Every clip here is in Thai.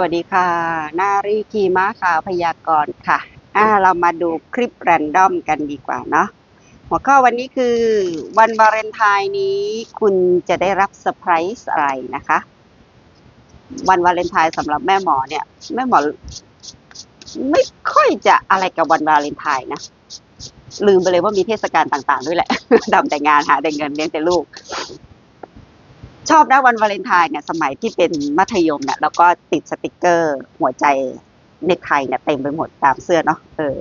วัสดีค่ะ นารีคีม้าขาวพยากรณ์ค่ะอ่าเรามาดูคลิปแรนดอมกันดีกว่าเนาะ หัวข้อวันนี้คือวันวาเลนไทน์นี้คุณจะได้รับเซอร์ไพรส์อะไรนะคะ วันวาเลนไทน์สำหรับแม่หมอเนี่ย แม่หมอ ไม่ค่อยจะอะไรกับวันวาเลนไทน์นะ ลืมไปเลยว่ามีเทศกาลต่างๆด้วยแหละทำแต่งานหาแต่เงินเลี้ยงแต่ลูก ชอบนะวันวาเลนไทน์เนี่ยสมัยที่เป็นมัธยมเนี่ยแล้วก็ติดสติกเกอร์หัวใจเนไทยเนี่ยเต็มไปหมดตามเสื้อเนาะเออ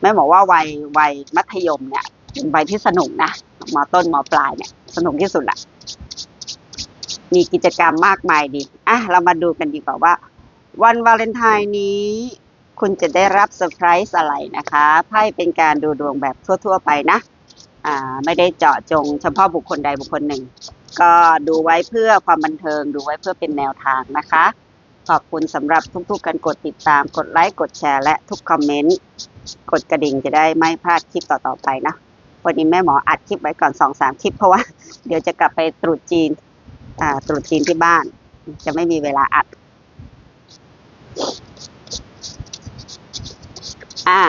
แม่บอกว่าวัยวัยมัธยมเนี่ยเป็นวัยที่สนุกนะมอต้นมอปลายเนี่ย สนุกที่สุดละมีกิจกรรมมากมายดีอะเรามาดูกันดีกว่าว่า วันวาเลนไทน์นี้คุณจะได้รับเซอร์ไพรส์อะไรนะคะไพ่เป็นการดูดวงแบบทั่ว ๆ ไปนะ อ่า ไม่ได้เจาะจงเฉพาะบุคคลใดบุคคลหนึ่ง ก็ดูไว้เพื่อความบันเทิง ดูไว้เพื่อเป็นแนวทางนะคะ ขอบคุณสำหรับทุกๆการกดติดตาม กดไลค์ กดแชร์ และทุกคอมเมนต์ กดกระดิ่งจะได้ไม่พลาดคลิปต่อๆไปนะ วันนี้แม่หมออัดคลิปไว้ก่อนสองสามคลิปเพราะว่า เดี๋ยวจะกลับไปตรุษจีน อ่า ตรุษจีนที่บ้าน จะไม่มีเวลาอัด อ่า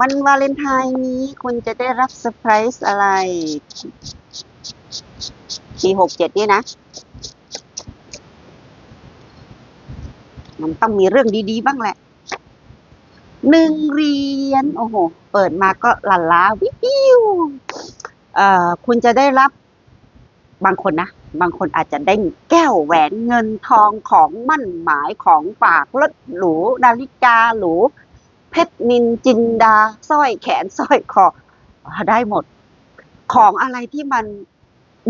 มันวาเลนไทน์นี้คุณจะได้รับเซอร์ไพรส์อะไร ปีหกเจ็ดนี่นะ มันต้องมีเรื่องดีๆ บ้างแหละหนึ่งเหรียญโอ้โห เปิดมาก็ลาลาวิวเอ่อคุณจะได้รับบางคนนะ บางคนอาจจะได้แก้วแหวนเงินทองของมั่นหมายของฝากรถหรูนาฬิกาหรู เพชรนินจินดาสร้อยแขนสร้อยคอได้หมด ของอะไรที่มัน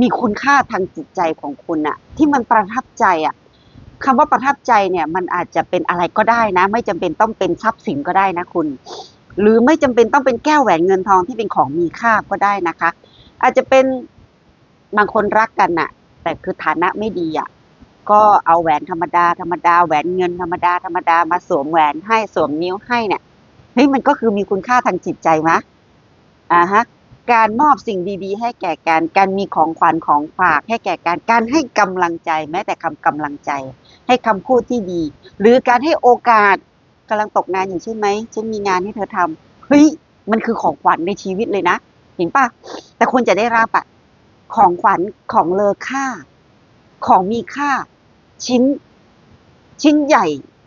มีคุณค่าทางจิตใจของคุณอะที่มันประทับใจอะคำว่าประทับใจเนี่ย มันอาจจะเป็นอะไรก็ได้นะ ไม่จำเป็นต้องเป็นทรัพย์สินก็ได้นะคุณ หรือไม่จำเป็นต้องเป็นแก้วแหวนเงินทองที่เป็นของมีค่าก็ได้นะคะ อาจจะเป็นบางคนรักกันน่ะแต่คือฐานะไม่ดีอะก็เอาแหวนธรรมดาธรรมดาแหวนเงินธรรมดาธรรมดามาสวมแหวนให้สวมนิ้วให้เนี่ยเฮ้ยมันก็คือมีคุณค่าทางจิตใจมะอ่าฮะ การมอบสิ่งดีๆ ให้แก่กันการมีของขวัญของฝาก ให้แก่กันการให้กำลังใจ แม้แต่คำกำลังใจ ให้คำพูดที่ดี หรือการให้โอกาสกำลังตกงานอยู่ใช่ไหมฉันมีงานให้เธอทำเฮ้ยมันคือของขวัญในชีวิตเลยนะ เห็นปะแต่ควรจะได้รับอะของขวัญของเลอค่า ของมีค่า ชิ้น ชิ้นใหญ่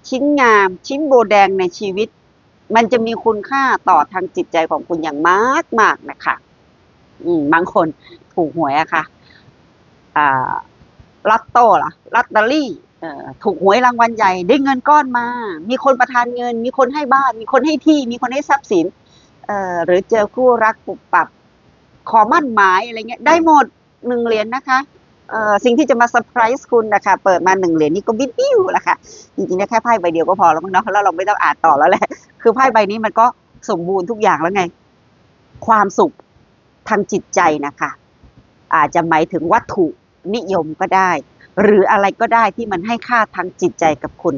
ชิ้นงาม ชิ้นโบแดงในชีวิต มันจะมีคุณค่าต่อทางจิตใจของคุณอย่างมากมากนะคะ อืมบางคนถูกหวยอะค่ะอ่าลอตโต้ล่ะลอตเตอรี่ถูกหวยรางวัลใหญ่ได้เงินก้อนมา มีคนประทานเงิน มีคนให้บ้าน มีคนให้ที่ มีคนให้ทรัพย์สินหรือเจอคู่รักปุบปับขอมั่นหมายอะไรเงี้ยได้หมดหนึ่งเหรียญนะคะสิ่งที่จะมาเซอร์ไพรส์คุณนะคะเปิดมาหนึ่งเหรียญนี่ก็บิ้วบิ้วละค่ะจริงๆเนี่ยแค่ไพ่ใบเดียวก็พอแล้วมั้งเนาะแล้วเราไม่ต้องอ่านต่อแล้วแหละคือไพ่ใบนี้มันก็สมบูรณ์ทุกอย่างแล้วไง ความสุข ทางจิตใจนะคะ อาจจะหมายถึงวัตถุนิยมก็ได้ หรืออะไรก็ได้ที่มันให้ค่าทางจิตใจกับคุณ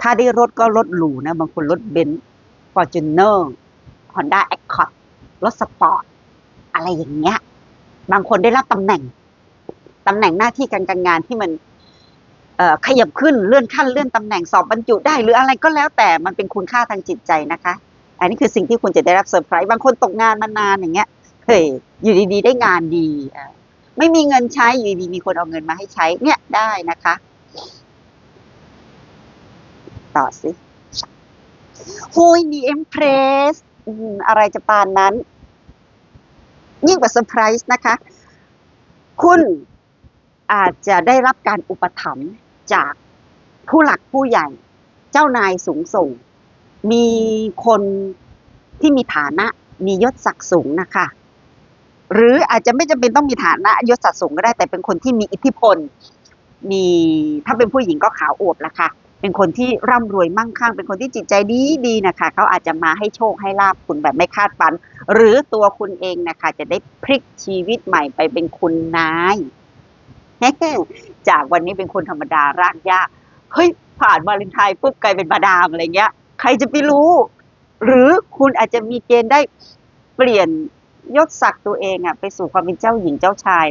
ถ้าได้รถก็รถหรูนะบางคนรถเบนซ์ฟอร์จูเนอร์ฮอนด้าแอคคอร์ดรถสปอร์ตอะไรอย่างเงี้ย บางคนได้รับตำแหน่งตำแหน่งหน้าที่การการงานที่มันเอ่อขยับขึ้นเลื่อนขั้นเลื่อนตำแหน่งสอบบรรจุได้หรืออะไรก็แล้วแต่มันเป็นคุณค่าทางจิตใจนะคะ อันนี้คือสิ่งที่คุณจะได้รับเซอร์ไพรส์บางคนตกงานมานานอย่างเงี้ย เฮ้ยอยู่ดีๆ ได้งานดีไม่มีเงินใช้อยู่ดีๆมีคนเอาเงินมาให้ใช้ เนี่ยได้นะคะ ต่อสิหุยมีเอ็มเพรสอะไรจะปานนั้น ยิ่งกว่าเซอร์ไพรส์นะคะ คุณอาจจะได้รับการอุปถัมภ์จากผู้หลักผู้ใหญ่ เจ้านายสูงส่ง มีคนที่มีฐานะ มียศศักดิ์สูงนะคะ หรืออาจจะไม่จำเป็นต้องมีฐานะยศศัดิ์สูงก็ได้ แต่เป็นคนที่มีอิทธิพล มีถ้าเป็นผู้หญิงก็ขาวอวบละค่ะ เป็นคนที่ร่ำรวยมั่งคั่ง เป็นคนที่จิตใจดีดีนะคะเขาอาจจะมาให้โชคให้ลาบคุณแบบไม่คาดฝัน หรือตัวคุณเองนะคะ จะได้พลิกชีวิตใหม่ไปเป็นคุณนายจากวันนี้เป็นคนธรรมดารากยากเฮ้ยผ่านวาเลนไทน์ปุ๊บกลายเป็นมาดามอะไรเงี้ย ใครจะไปรู้ หรือคุณอาจจะมีเกณฑ์ได้เปลี่ยน ยศศักดิ์ตัวเองอะไปสู่ความเป็นเจ้าหญิงเจ้าชาย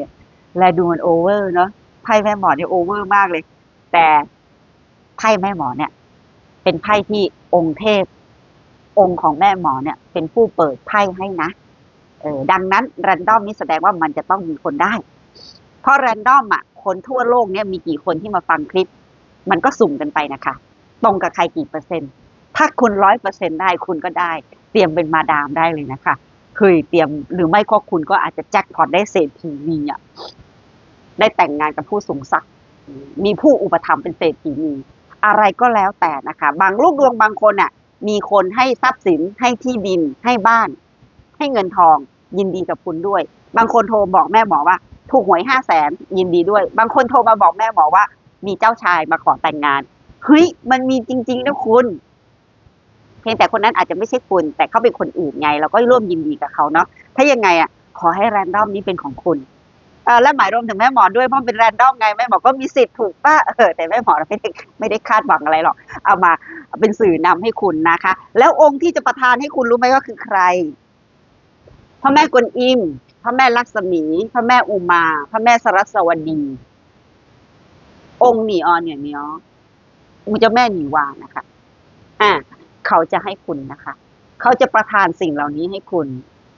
และดูมันโอเวอร์เนาะไพ่แม่หมอเนี่ยโอเวอร์มากเลย แต่ไพ่แม่หมอเนี่ย เป็นไพ่ที่องค์เทพ องค์ของแม่หมอเนี่ย เป็นผู้เปิดไพ่ให้นะเออดังนั้นแรนดอมนี่แสดงว่ามันจะต้องมีคนได้ เพราะแรนดอมอะคนทั่วโลกเนี่ยมีกี่คนที่มาฟังคลิป มันก็สุ่มกันไปนะคะ ตรงกับใครกี่เปอร์เซ็นต์ ถ้าคุณร้อยเปอร์เซ็นต์ได้คุณก็ได้ เตรียมเป็นมาดามได้เลยนะคะ เคยเตรียม หรือไม่ก็คุณก็อาจจะแจ็คพอตได้เศรษฐีนีอะได้แต่งงานกับผู้สูงศักดิ์มีผู้อุปถัมภ์เป็นเศรษฐีนีอะไรก็แล้วแต่นะคะ บางลูกดวงบางคนอะ มีคนให้ทรัพย์สินให้ที่ดินให้บ้าน ให้เงินทองยินดีกับคุณด้วย บางคนโทรบอกแม่หมอว่า ถูกหวยห้าแสนยินดีด้วย บางคนโทรมาบอกแม่หมอว่า มีเจ้าชายมาขอแต่งงานเฮ้ยมันมีจริงๆนะคุณ เพียงแต่คนนั้นอาจจะไม่ใช่คุณ แต่เขาเป็นคนอื่นไง เราก็ร่วมยินดีกับเขาเนาะถ้ายังไงอะขอให้แรนดอมนี้เป็นของคุณและหมายรวมถึงแม่หมอด้วยเพราะเป็นแรนดอมไงแม่หมอก็มีสิทธิ์ถูกป่ะเออแต่แม่หมอไม่ได้ไม่ได้คาดหวังอะไรหรอก เอามาเป็นสื่อนำให้คุณนะคะ แล้วองค์ที่จะประทานให้คุณรู้ไหมว่าคือใครพระแม่กวนอิมพระแม่ลักษมีพระแม่อุมา พระแม่สรัสวดี องค์หนีออนเนี่ยเนี้ยมูเจ้าแม่หนีวานะคะ อ่า เขาจะให้คุณนะคะ เขาจะประทานสิ่งเหล่านี้ให้คุณ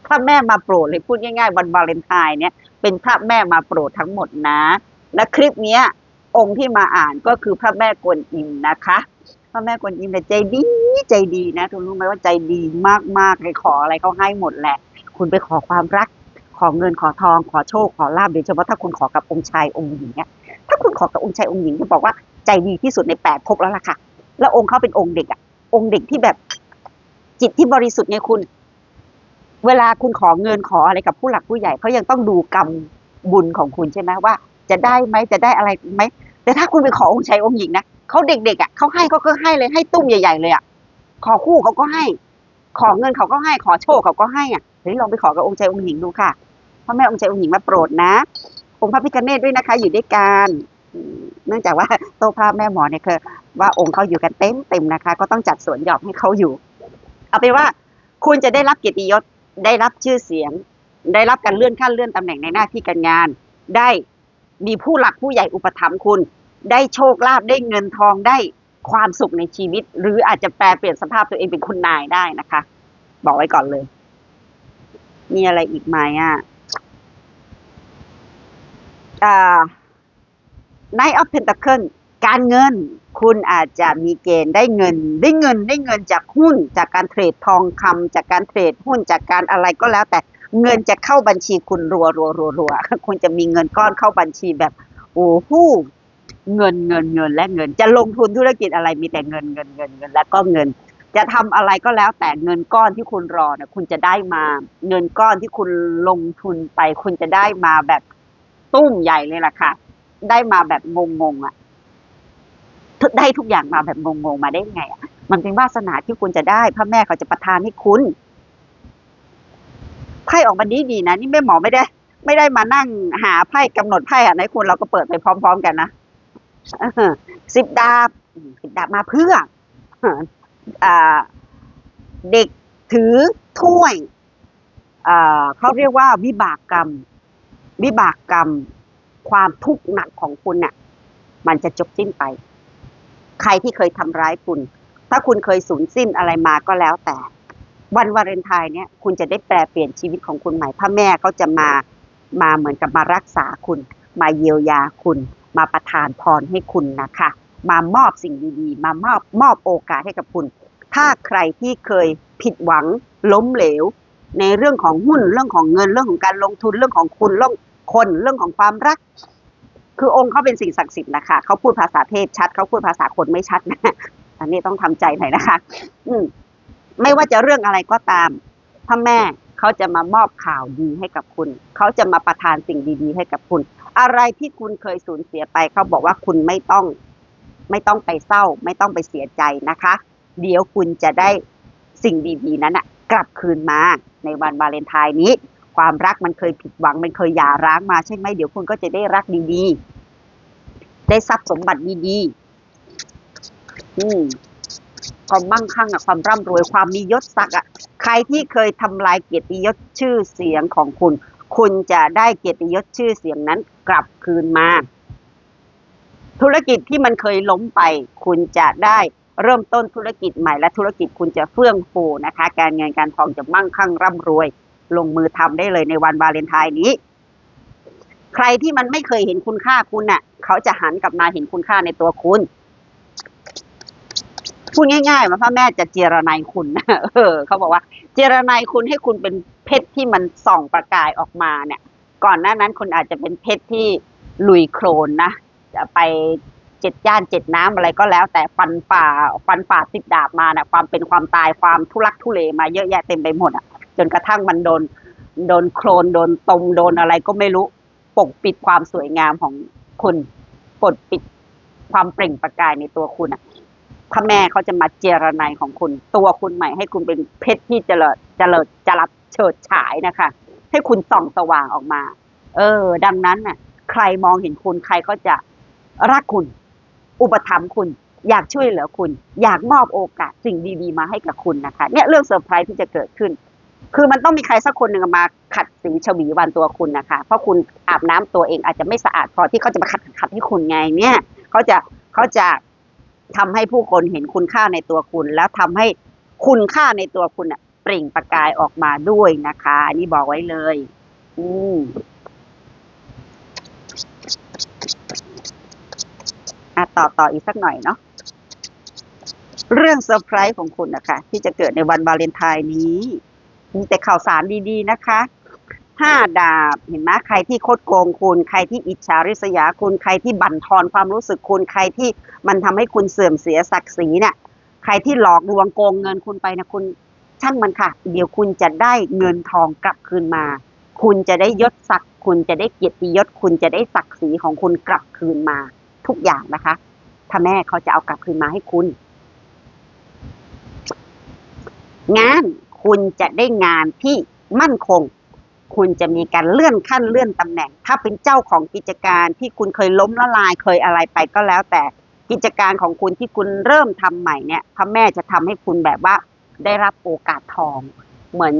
พระแม่มาโปรดเลยพูดง่ายๆวันวาเลนไทน์เนี่ยเป็นพระแม่มาโปรดทั้งหมดนะ และคลิปเนี้ยองค์ที่มาอ่านก็คือพระแม่กวนอิมนะคะพระแม่กวนอิมเนี่ยใจดีใจดีนะคุณรู้ไหมว่าใจดีมากๆเลยขออะไรเขาให้หมดแหละ คุณไปขอความรักขอเงินขอทองขอโชคขอลาบโดยเฉพาะถ้าคุณขอกับองค์ชายองค์หญิงเนี่ยถ้าคุณขอกับองค์ชายองค์หญิงจะบอกว่าใจดีที่สุดในแปดภพแล้วล่ะค่ะ แล้วองค์เขาเป็นองค์เด็กอะ องค์เด็กที่แบบจิตที่บริสุทธิ์ไงคุณ เวลาคุณขอเงินขออะไรกับผู้หลักผู้ใหญ่เขายังต้องดูกรรมบุญของคุณใช่ไหมว่า จะได้ไหมจะได้อะไรไหมแต่ถ้าคุณไปขอองค์ชายองค์หญิงนะเขาเด็กๆอะเขาให้เขาก็ให้เลยให้ตุ้มใหญ่ๆเลยอะขอคู่เขาก็ให้ ขอเงินเขาก็ให้ ขอโชคเขาก็ให้อะเฮ้ยลองไปขอกับองค์ชายองค์หญิงดูค่ะพระแม่องค์ชายองค์หญิงมาโปรดนะองค์พระพิฆเนศด้วยนะคะ อยู่ด้วยกัน เนื่องจากว่าโต๊ะพระแม่หมอเนี่ยคือว่าองค์เขาอยู่กันเต็มเต็มนะคะ ก็ต้องจัดสวนหย่อมให้เขาอยู่ เอาเป็นว่าคุณจะได้รับเกียรติยศได้รับชื่อเสียง ได้รับการเลื่อนขั้นเลื่อนตำแหน่งในหน้าที่การงาน ได้มีผู้หลักผู้ใหญ่อุปถัมภ์คุณ ได้โชคลาภได้เงินทองได้ความสุขในชีวิต หรืออาจจะแปลเปลี่ยนสภาพตัวเองเป็นคุณนายได้นะคะ บอกไว้ก่อนเลย มีอะไรอีกไหมอะอ่า Knight of Pentacle การเงินคุณอาจจะมีเกณฑ์ได้เงิน ได้เงินได้เงินจากหุ้น จากการเทรดทองคำจากการเทรดหุ้นจากการอะไรก็แล้ว แต่เงินจะเข้าบัญชีคุณรัวรัวรัวรัวคุณจะมีเงินก้อนเข้าบัญชีแบบโอ้โหเงินเงินเงินและเงิน จะลงทุนธุรกิจอะไรมีแต่เงินเงินเงินเงินแล้วก็เงิน จะทำอะไรก็แล้ว แต่เงินก้อนที่คุณรอเนี่ยคุณจะได้มา เงินก้อนที่คุณลงทุนไป คุณจะได้มาแบบตุ้มใหญ่เลยล่ะค่ะ ได้มาแบบงงๆอะได้ทุกอย่างมาแบบงงๆมาได้ไงอะมันเป็นวาสนาที่คุณจะได้พระแม่เขาจะประทานให้คุณไพ่ออกมาดีดีนะนี่แม่หมอไม่ได้ ไม่ได้มานั่งหาไพ่กำหนดไพ่อะให้คุณเราก็เปิดไปพร้อม ๆ กันนะสิบดาบสิบดาบมาเพื่ออเด็กถือถ้วยเขาเรียกว่าวิบากกรรม วิบากกรรม ความทุกข์หนักของคุณน่ะ มันจะจบสิ้นไป ใครที่เคยทำร้ายคุณ ถ้าคุณเคยสูญสิ้นอะไรมาก็แล้วแต่ วันวาเลนไทน์เนี่ย คุณจะได้แปลเปลี่ยนชีวิตของคุณใหม่พระแม่เขาจะมามาเหมือนกับมารักษาคุณ มาเยียวยาคุณ มาประทานพรให้คุณนะคะ มามอบสิ่งดีๆ มามอบมอบโอกาสให้กับคุณ ถ้าใครที่เคยผิดหวังล้มเหลว ในเรื่องของหุ้นเรื่องของเงินเรื่องของการลงทุนเรื่องของคุณเรื่อง คนเรื่องของความรัก คือองค์เขาเป็นสิ่งศักดิ์สิทธิ์นะคะเขาพูดภาษาเทพชัดเขาพูดภาษาคนไม่ชัดนะอันนี้ต้องทำใจหน่อยนะคะ อืมไม่ว่าจะเรื่องอะไรก็ตามพระแม่เขาจะมามอบข่าวดีให้กับคุณ เขาจะมาประทานสิ่งดี ๆ ให้กับคุณ อะไรที่คุณเคยสูญเสียไป เขาบอกว่าคุณไม่ต้อง ไม่ต้องไปเศร้า ไม่ต้องไปเสียใจนะคะ เดี๋ยวคุณจะได้สิ่งดี ๆ นั้นอะกลับคืนมาในวันวาเลนไทน์นี้ ความรักมันเคยผิดหวัง มันเคยหย่าร้างมาใช่ไหมเดี๋ยวคุณก็จะได้รักดีๆ ได้ทรัพย์สมบัติดีๆอืมความมั่งคั่งอะความร่ำรวยความมียศศักดิ์อะใครที่เคยทำลายเกียรติยศชื่อเสียงของคุณ คุณจะได้เกียรติยศชื่อเสียงนั้นกลับคืนมา ธุธุรกิจที่มันเคยล้มไป คุณจะได้เริ่มต้นธุรกิจใหม่และธุรกิจคุณจะเฟื่องฟูนะคะ การเงินการทองจะมั่งคั่งร่ำรวย ลงมือทำได้เลยในวันวาเลนไทน์นี้ ใครที่มันไม่เคยเห็นคุณค่าคุณน่ะ เขาจะหันกลับมาเห็นคุณค่าในตัวคุณพูดง่ายๆว่าพ่อแม่จะเจรนายคุณเออเขาบอกว่า เจรนายคุณให้คุณเป็นเพชรที่มันส่องประกายออกมาเนี่ย ก่อนหน้านั้นคุณอาจจะเป็นเพชรที่ลุยโคลนนะจะไปเจ็ดย่านเจ็ดน้ำอะไรก็แล้ว แต่ฟันฝ่าฟันฝ่าสิบดาบมานะความเป็นความตายความทุลักทุเลมาเยอะแยะเต็มไปหมดอะ จนกระทั่งมันโดนโดนโคลนโดนตมโดนอะไรก็ไม่รู้ปกปิดความสวยงามของคุณปดปิดความเปล่งประกายในตัวคุณอะพระแม่เขาจะมาเจรนายของคุณ ตัวคุณใหม่ให้คุณเป็นเพชรที่เจริญเจริญจรัสเฉิดฉายนะคะ ให้คุณส่องสว่างออกมา เออ ดังนั้นน่ะ ใครมองเห็นคุณใครก็จะรักคุณ อุปถัมภ์คุณ อยากช่วยเหลือคุณ อยากมอบโอกาสสิ่งดีๆมาให้กับคุณนะคะ เนี่ยเรื่องเซอร์ไพรส์ที่จะเกิดขึ้น คือมันต้องมีใครสักคนหนึ่งมาขัดสีฉวีวันตัวคุณนะคะ เพราะคุณอาบน้ำตัวเองอาจจะไม่สะอาดพอที่เขาจะมาขัดขัดให้คุณไงเนี่ยเขาจะเขาจะทำให้ผู้คนเห็นคุณค่าในตัวคุณ แล้วทำให้คุณค่าในตัวคุณน่ะเปล่งประกายออกมาด้วยนะคะอันนี้บอกไว้เลย อืมอะต่อต่ออีกสักหน่อยเนาะเรื่องเซอร์ไพรส์ของคุณนะคะ ที่จะเกิดในวันวาเลนไทน์นี้ มีแต่ข่าวสารดีๆนะคะห้าดาบเห็นไหมใครที่คดโกงคุณ ใครที่อิจฉาริษยาคุณ ใครที่บั่นทอนความรู้สึกคุณ ใครที่มันทำให้คุณเสื่อมเสียศักดิ์ศรีเนี่ย ใครที่หลอกลวงโกงเงินคุณไปนะคุณ ช่างมันค่ะ เดี๋ยวคุณจะได้เงินทองกลับคืนมา คุณจะได้ยศศักดิ์คุณจะได้เกียรติยศ คุณจะได้ศักดิ์ศรีของคุณกลับคืนมา ทุกอย่างนะคะถ้าแม่เขาจะเอากลับคืนมาให้คุณ งาน คุณจะได้งานที่มั่นคง คุณจะมีการเลื่อนขั้นเลื่อนตำแหน่ง ถ้าเป็นเจ้าของกิจการที่คุณเคยล้มละลายเคยอะไรไปก็แล้ว แต่กิจการของคุณที่คุณเริ่มทำใหม่เนี่ยพระแม่จะทำให้คุณแบบว่าได้รับโอกาสทอง เหมือน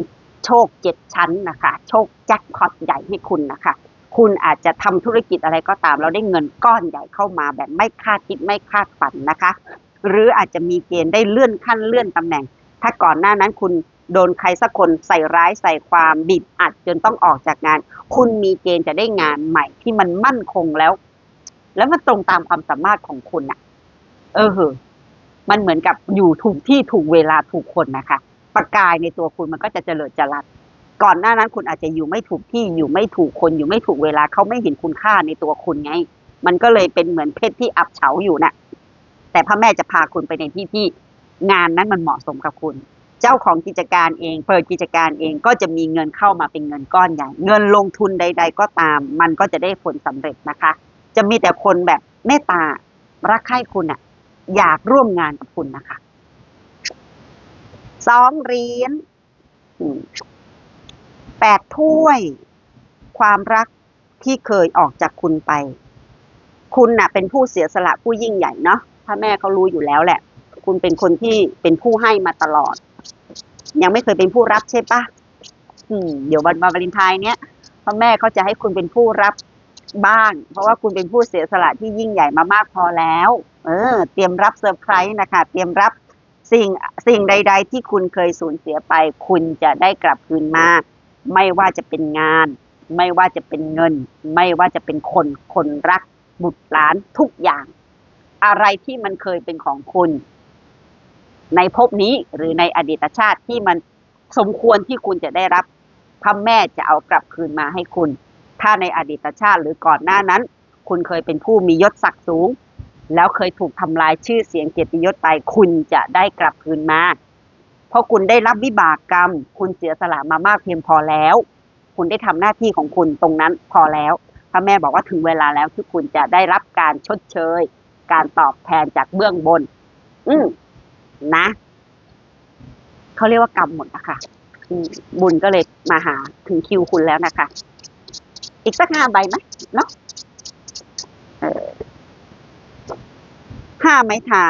โชคเจ็ดชั้นนะคะ โชคแจ็คพอตใหญ่ให้คุณนะคะ คุณอาจจะทำธุรกิจอะไรก็ตามแล้วได้เงินก้อนใหญ่เข้ามาแบบไม่คาดคิดไม่คาดฝันนะคะ หรืออาจจะมีเกณฑ์ได้เลื่อนขั้นเลื่อนตำแหน่ง ถ้าก่อนหน้านั้นคุณ โดนใครสักคนใส่ร้ายใส่ความบีบอัดจนต้องออกจากงาน คุณมีเกณฑ์จะได้งานใหม่ที่มันมั่นคงแล้ว แล้วมันตรงตามความสามารถของคุณน่ะเออเหอมันเหมือนกับอยู่ถูกที่ถูกเวลาถูกคนนะคะ ประกายในตัวคุณมันก็จะเจริญจรัสก่อนหน้านั้นคุณอาจจะอยู่ไม่ถูกที่อยู่ไม่ถูกคนอยู่ไม่ถูกเวลาเขาไม่เห็นคุณค่าในตัวคุณไง มันก็เลยเป็นเหมือนเพชรที่อับเฉาอยู่น่ะแต่พระแม่จะพาคุณไปในที่ที่งานนั้นมันเหมาะสมกับคุณ เจ้าของกิจการเอง เปิดกิจการเองก็จะมีเงินเข้ามาเป็นเงินก้อนใหญ่ เงินลงทุนใด ๆ ก็ตาม มันก็จะได้ผลสำเร็จนะคะ จะมีแต่คนแบบเมตตารักใคร่คุณอะอยากร่วมงานกับคุณนะคะสองเหรียญแปดถ้วย ความรักที่เคยออกจากคุณไป คุณน่ะ เป็นผู้เสียสละผู้ยิ่งใหญ่เนาะพระแม่เขารู้อยู่แล้วแหละ คุณเป็นคนที่เป็นผู้ให้มาตลอด ยังไม่เคยเป็นผู้รับใช่ปะอืมเดี๋ยววันวาเลนไทน์เนี้ยพระแม่เขาจะให้คุณเป็นผู้รับบ้าง เพราะว่าคุณเป็นผู้เสียสละที่ยิ่งใหญ่มามากพอแล้ว เออ เตรียมรับเซอร์ไพรส์นะคะ เตรียมรับสิ่งสิ่งใด ๆ ที่คุณเคยสูญเสียไป คุณจะได้กลับคืนมา ไม่ว่าจะเป็นงาน ไม่ว่าจะเป็นเงิน ไม่ว่าจะเป็นคนคนรักบุตรหลานทุกอย่าง อะไรที่มันเคยเป็นของคุณ ในภพนี้หรือในอดีตชาติที่มันสมควรที่คุณจะได้รับพระแม่จะเอากลับคืนมาให้คุณ ถ้าในอดีตชาติหรือก่อนหน้านั้น คุณเคยเป็นผู้มียศศักดิ์สูง แล้วเคยถูกทำลายชื่อเสียงเกียรติยศไปคุณจะได้กลับคืนมา เพราะคุณได้รับวิบากกรรม คุณเสียสละมามากเพียงพอแล้ว คุณได้ทำหน้าที่ของคุณตรงนั้นพอแล้วพระแม่บอกว่าถึงเวลาแล้วที่คุณจะได้รับการชดเชย การตอบแทนจากเบื้องบน อืม นะเขาเรียกว่ากรรมหมดนะคะบุญก็เลยมาหาถึงคิวคุณแล้วนะคะ อีกสักห้าใบไหมเนาะห้าไม้เท้า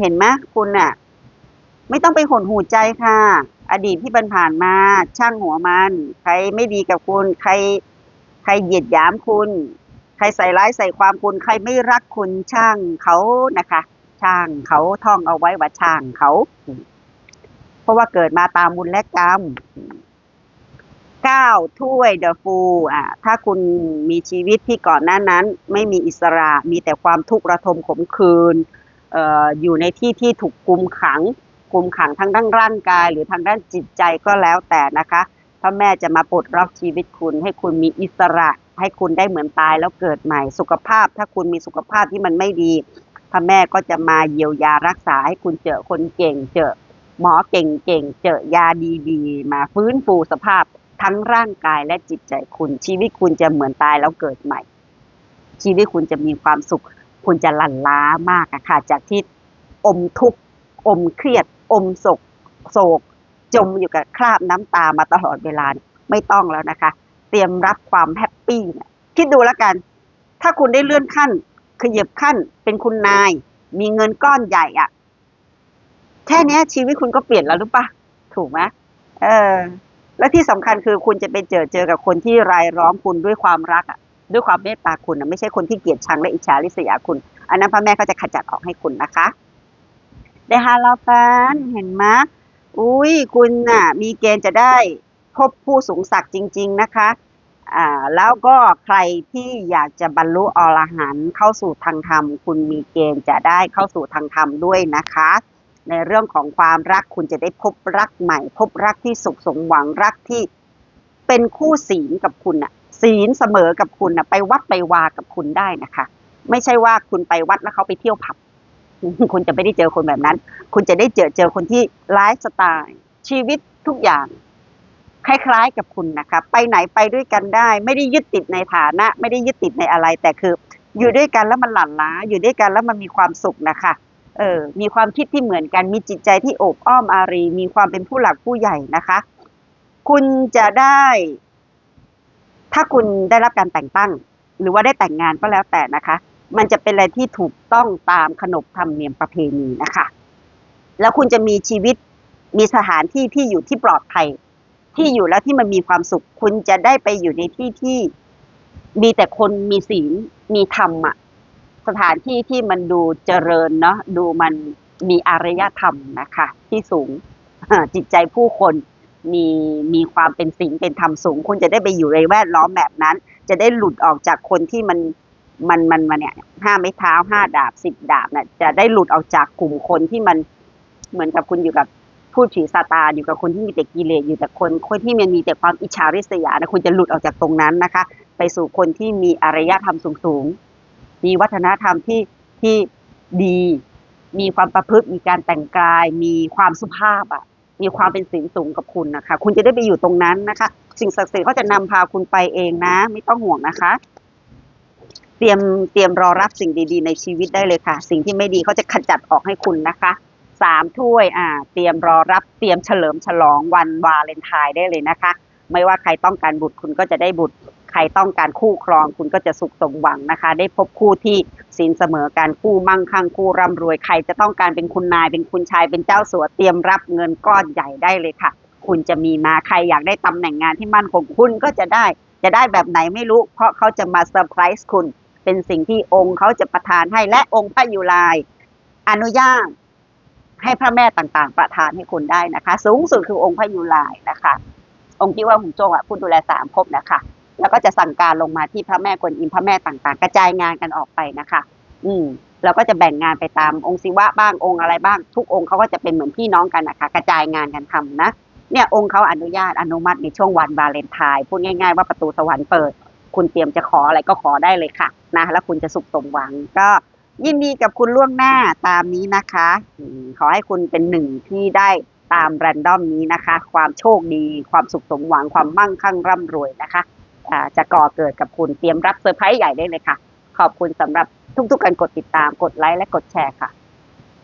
เห็นไหมคุณน่ะไม่ต้องไปหดหูใจค่ะ อดีตที่มันผ่านมา ช่างหัวมัน ใครไม่ดีกับคุณ ใคร ใครเหยียดหยามคุณ ครใส่ร้ายใส่ความคุณใครไม่รักคุณช่างเขานะคะ ช่างเขาท่องเอาไว้ว่าช่างเขา เพราะว่าเกิดมาตามบุญและกรรมก้าถ้วยเดอะฟูอะถ้าคุณมีชีวิตที่ก่อนหน้านั้น ไม่มีอิสระมีแต่ความทุกข์ระทมขมขื่นเอ่ออยู่ในที่ที่ถูกกุมขัง กุมขังทั้งด้านร่างกาย หรือทางด้านจิตใจก็แล้วแต่นะคะพระแม่จะมาปลดล็อกชีวิตคุณให้คุณมีอิสระ ให้คุณได้เหมือนตายแล้วเกิดใหม่ สุขภาพถ้าคุณมีสุขภาพที่มันไม่ดี พระแม่ก็จะมาเยียวยารักษาให้คุณเจอคนเก่งเจอหมอเก่งๆ เจอยาดีๆ มาฟื้นฟูสภาพทั้งร่างกายและจิตใจคุณ ชีวิตคุณจะเหมือนตายแล้วเกิดใหม่ ชีวิตคุณจะมีความสุข คุณจะหลั่นล้ามากอะค่ะ จากที่อมทุกข์อมเครียด อมโศกโศก จมอยู่กับคราบน้ำตามาตลอดเวลาไม่ต้องแล้วนะคะ เตรียมรับความแฮปปี้เนี่ยคิดดูแล้วกัน ถ้าคุณได้เลื่อนขั้นขยับขั้น เป็นคุณนาย มีเงินก้อนใหญ่อะแค่นี้ชีวิตคุณก็เปลี่ยนแล้วหรือปะถูกไหมเออ และที่สำคัญคือคุณจะไปเจอเจอกับคนที่รายล้อมคุณด้วยความรักอะด้วยความเมตตาคุณนะไม่ใช่คนที่เกลียดชังและอิจฉาริษยาคุณ อันนั้นพระแม่ก็จะขจัดออกให้คุณนะคะเดฮาลาฟันเห็นไหมอุ้ยคุณน่ะ มีเกณฑ์จะได้ พบผู้สูงศักดิ์จริง ๆนะคะอ่าแล้วก็ใครที่อยากจะบรรลุอรหันต์เข้าสู่ทางธรรม คุณมีเกณฑ์จะได้เข้าสู่ทางธรรมด้วยนะคะ ในเรื่องของความรักคุณจะได้พบรักใหม่ พบรักที่สุขสมหวังรักที่เป็นคู่ศีลกับคุณอะศีลเสมอกับคุณอะไปวัดไปวากับคุณได้นะคะ ไม่ใช่ว่าคุณไปวัดแล้วเขาไปเที่ยวผับคุณจะไม่ได้เจอคนแบบนั้น คุณจะได้เจอเจอคนที่ไลฟ์สไตล์ชีวิตทุกอย่าง คล้ายๆกับคุณนะคะไปไหนไปด้วยกันได้ ไม่ได้ยึดติดในฐานะ ไม่ได้ยึดติดในอะไร แต่คือ อยู่ด้วยกันแล้วมันหลั่นล้า อยู่ด้วยกันแล้วมันมีความสุขนะคะเออมีความคิดที่เหมือนกันมีจิตใจที่โอบอ้อมอารี มีความเป็นผู้หลักผู้ใหญ่นะคะ คุณจะได้ ถ้าคุณได้รับการแต่งตั้ง หรือว่าได้แต่งงานก็แล้วแต่นะคะ มันจะเป็นอะไรที่ถูกต้องตามขนบธรรมเนียมประเพณีนะคะ แล้วคุณจะมีชีวิตมีสถานที่ที่อยู่ที่ปลอดภัย ที่อยู่แล้วที่มันมีความสุข คุณจะได้ไปอยู่ในที่ที่มีแต่คนมีศีลมีธรรมอะสถานที่ที่มันดูเจริญเนาะดูมันมีอารยธรรมนะคะ ที่สูงจิตใจผู้คนมีมีความเป็นศีลเป็นธรรมสูง คุณจะได้ไปอยู่ในแวดล้อมแบบนั้น จะได้หลุดออกจากคนที่มันมันมันมาเนี่ยห้าไม้เท้าห้าดาบสิบดาบเนี่ยจะได้หลุดออกจากกลุ่มคนที่มันเหมือนกับคุณอยู่กับ ผู้ผีซาตานอยู่กับคนที่มีแต่กิเลสอยู่แต่คนคนที่มันมีแต่ความอิจฉาริษยานะคุณจะหลุดออกจากตรงนั้นนะคะ ไปสู่คนที่มีอารยธรรมสูงๆมีวัฒนธรรมที่ที่ดี มีความประพฤติมีการแต่งกาย มีความสุภาพอะมีความเป็นศีลสูงกับคุณนะคะ คุณจะได้ไปอยู่ตรงนั้นนะคะ สิ่งศักดิ์สิทธิ์เขาจะนำพาคุณไปเองนะ ไม่ต้องห่วงนะคะ เตรียมเตรียมรอรับสิ่งดีๆ ในชีวิตได้เลยค่ะ สิ่งที่ไม่ดีเขาจะขจัดออกให้คุณนะคะ สามถ้วยอ่าเตรียมรอรับเตรียมเฉลิมฉลองวันวาเลนไทน์ได้เลยนะคะ ไม่ว่าใครต้องการบุตรคุณก็จะได้บุตร ใครต้องการคู่ครองคุณก็จะสุขสมหวังนะคะ ได้พบคู่ที่ศีลเสมอการคู่มั่งคั่งคู่ร่ำรวยใครจะต้องการเป็นคุณนายเป็นคุณชายเป็นเจ้าสัวเตรียมรับเงินก้อนใหญ่ได้เลยค่ะ คุณจะมีมาใครอยากได้ตำแหน่งงานที่มั่นคงคุณก็จะได้จะได้แบบไหนไม่รู้ เพราะเขาจะมาเซอร์ไพรส์คุณ เป็นสิ่งที่องค์เขาจะประทานให้และองค์พระยุลายอนุญาต ให้พระแม่ต่างๆ ประทานให้คุณได้นะคะ สูงสุดคือองค์พระยุลายนะคะ องค์ที่ว่าหุงโจงอะผู้ดูแลสามภพนะคะ แล้วก็จะสั่งการลงมาที่พระแม่กวนอิมพระแม่ต่างๆ กระจายงานกันออกไปนะคะ อืมเราก็จะแบ่งงานไปตามองค์ศิวะบ้างองค์อะไรบ้าง ทุกองค์เขาก็จะเป็นเหมือนพี่น้องกันนะคะ กระจายงานกันทำนะเนี่ยองค์เขาอนุญาตอนุมัติในช่วงวันวาเลนไทน์พูดง่าย ๆ ว่าประตูสวรรค์เปิด คุณเตรียมจะขออะไรก็ขอได้เลยค่ะนะแล้วคุณจะสุขสมหวังก็ ยินดีกับคุณล่วงหน้าตามนี้นะคะขอให้คุณเป็นหนึ่งที่ได้ตามแรนดอมนี้นะคะ ความโชคดี ความสุขสมหวังความมั่งคั่งร่ำรวยนะคะะจะก่อเกิดกับคุณเตรียมรับเซอร์ไพรส์ใหญ่ได้เลยค่ะ ขอบคุณสำหรับทุกๆการกดติดตามกดไลค์และกดแชร์ค่ะ